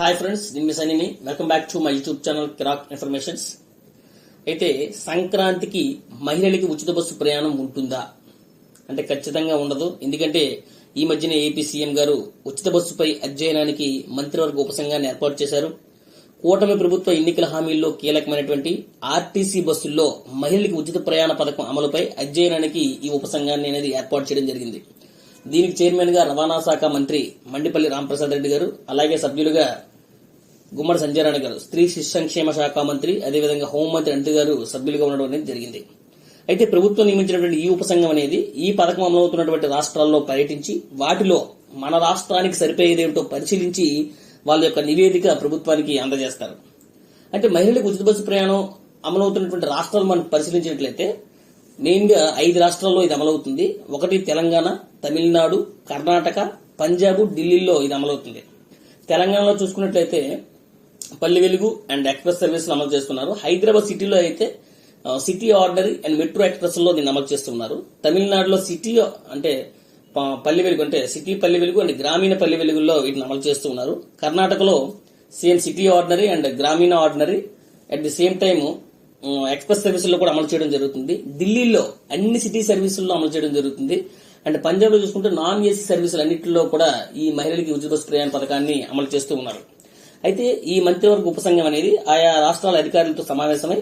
Hi friends నేను miss Anini welcome back to my YouTube channel Kiraak informations అయితే సంక్రాంతికి మహిళలకి ఉచిత బస్సు ప్రయాణం ఉంటుందా? అంటే ఖచ్చితంగా ఉండదు. ఎందుకంటే ఈ మధ్యన ఏపీ సీఎం గారు ఉచిత బస్సుపై అధ్యయనానికి మంత్రివర్గ ఉపసంఘాన్ని ఏర్పాటు చేశారు. కూటమి ప్రభుత్వ ఎన్నికల హామీల్లో కీలకమైనటువంటి ఆర్టీసీ బస్సుల్లో మహిళలకు ఉచిత ప్రయాణ పథకం అమలుపై అధ్యయనానికి ఈ ఉపసంఘాన్ని అనేది ఏర్పాటు చేయడం జరిగింది. దీనికి చైర్మన్గా రవాణా శాఖ మంత్రి మండిపల్లి రామప్రసాద్ రెడ్డి గారు అలాగే సభ్యులుగా గుమ్మడి సంజయ్ గారు. స్త్రీ శిశు సంక్షేమ శాఖ మంత్రి అదేవిధంగా హోంమంత్రి అంటు గారు సభ్యులుగా ఉండడం అనేది జరిగింది. అయితే ప్రభుత్వం నియమించినటువంటి ఈ ఉపసంఘం అనేది ఈ పథకం అమలవుతున్నటువంటి రాష్ట్రాల్లో పర్యటించి వాటిలో మన రాష్ట్రానికి సరిపోయేదేమిటో పరిశీలించి వాళ్ళ యొక్క నివేదిక ప్రభుత్వానికి అందజేస్తారు. అంటే మహిళలకు ఉచిత బస్సు ప్రయాణం అమలవుతున్నటువంటి రాష్ట్రాలు మనం పరిశీలించినట్లయితే మెయిన్గా ఐదు రాష్ట్రాల్లో ఇది అమలవుతుంది. ఒకటి తెలంగాణ తమిళనాడు కర్ణాటక పంజాబ్ ఢిల్లీలో ఇది అమలవుతుంది. తెలంగాణలో చూసుకున్నట్లయితే పల్లె వెలుగు అండ్ ఎక్స్ప్రెస్ సర్వీసులు అమలు చేస్తున్నారు. హైదరాబాద్ సిటీలో అయితే సిటీ ఆర్డర్ అండ్ మెట్రో ఎక్స్ప్రెస్లో దీన్ని అమలు చేస్తున్నారు. తమిళనాడులో సిటీ అంటే పల్లె వెలుగు అంటే సిటీ పల్లె వెలుగు అండ్ గ్రామీణ పల్లె వెలుగుల్లో వీటిని అమలు చేస్తున్నారు కర్ణాటకలో సేమ్ సిటీ ఆర్డినరీ అండ్ గ్రామీణ ordinary. At the same time express సర్వీసుల్లో కూడా అమలు చేయడం జరుగుతుంది. ఢిల్లీలో అన్ని సిటీ సర్వీసుల్లో అమలు చేయడం జరుగుతుంది. అండ్ పంజాబ్లో చూసుకుంటే నాన్ ఏసీ సర్వీసులు అన్నింటిలో కూడా ఈ మహిళలకి ఉచిత బస్సు ప్రయాణ పథకాన్ని అమలు చేస్తూ ఉన్నారు. అయితే ఈ మంత్రివర్గ ఉపసంఘం అనేది ఆయా రాష్ట్రాల అధికారులతో సమావేశమై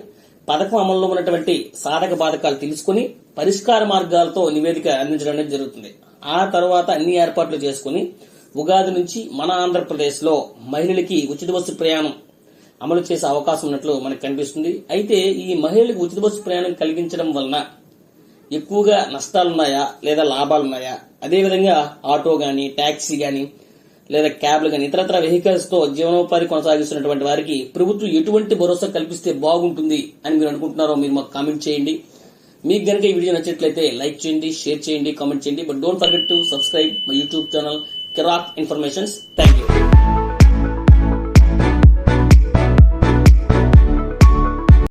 పథకం అమల్లో ఉన్నటువంటి సాధక బాధకాలు తెలుసుకుని పరిష్కార మార్గాలతో నివేదిక అందించడం అనేది జరుగుతుంది. ఆ తర్వాత అన్ని ఏర్పాట్లు చేసుకుని ఉగాది నుంచి మన ఆంధ్రప్రదేశ్లో మహిళలకి ఉచిత బస్సు ప్రయాణం అమలు చేసే అవకాశం ఉన్నట్లు మనకు కనిపిస్తుంది. అయితే ఈ మహిళలకు ఉచిత బస్సు ప్రయాణం కలిగించడం వలన ఎక్కువగా నష్టాలున్నాయా లేదా లాభాలున్నాయా? అదేవిధంగా ఆటో గాని ట్యాక్సీ గాని లేదా క్యాబ్లు కానీ ఇతరత్ర వెహికల్స్తో జీవనోపాధి కొనసాగిస్తున్నటువంటి వారికి ప్రభుత్వం ఎటువంటి భరోసా కల్పిస్తే బాగుంటుంది అని మీరు అనుకుంటున్నారో మీరు మాకు కామెంట్ చేయండి. మీకు గనుక ఈ వీడియో నచ్చినట్లయితే లైక్ చేయండి షేర్ చేయండి కామెంట్ చేయండి. But don't forget to subscribe my YouTube channel Kiraak informations thank you